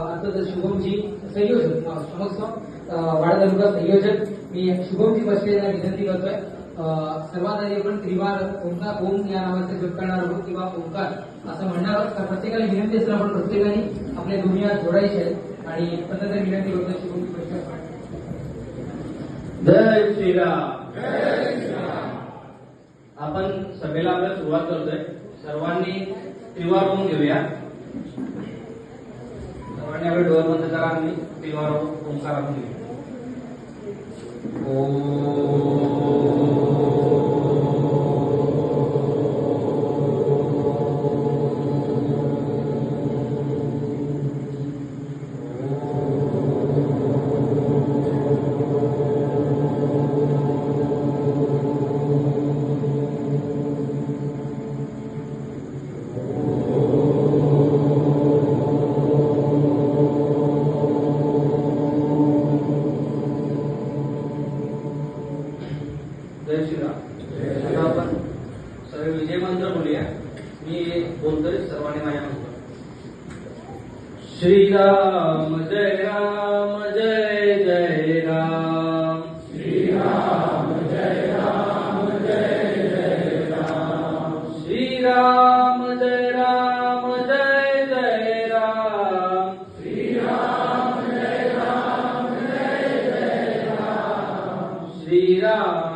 शुभमजी संयोजक वाडा तालुका संयोजक. मी शुभमजी बसले यांना विनंती करतोय. आधी आपण त्रिवार ओंकार ओम या नावाचा जप करणार आहोत किंवा ओंकार असं म्हणणार आहोत. तर प्रत्येकाला विनंती असेल आपण प्रत्येकाने आपल्या हात जोडायचे आहेत आणि पंतप्रधान विनंती करतोय शुभमजी बसले जय श्रीराम. आपण सभेला आपल्या सुरुवात करतोय. सर्वांनी त्रिवार होऊन घेऊया. आणि आपल्या डोळे बंद आम्ही आणि त्रिवार ओंकार आपण ओ जय श्रीराम. आता आपण सर्व विजय मंत्र बोलूया. मी बोलतोय सर्वांनी माझ्या म्हणतो श्रीराम जय राम जय जय राम. श्रीराम जय राम जय जय राम. श्रीराम जय राम जय जय राम. श्रीराम जय राम जय जय राम. श्रीराम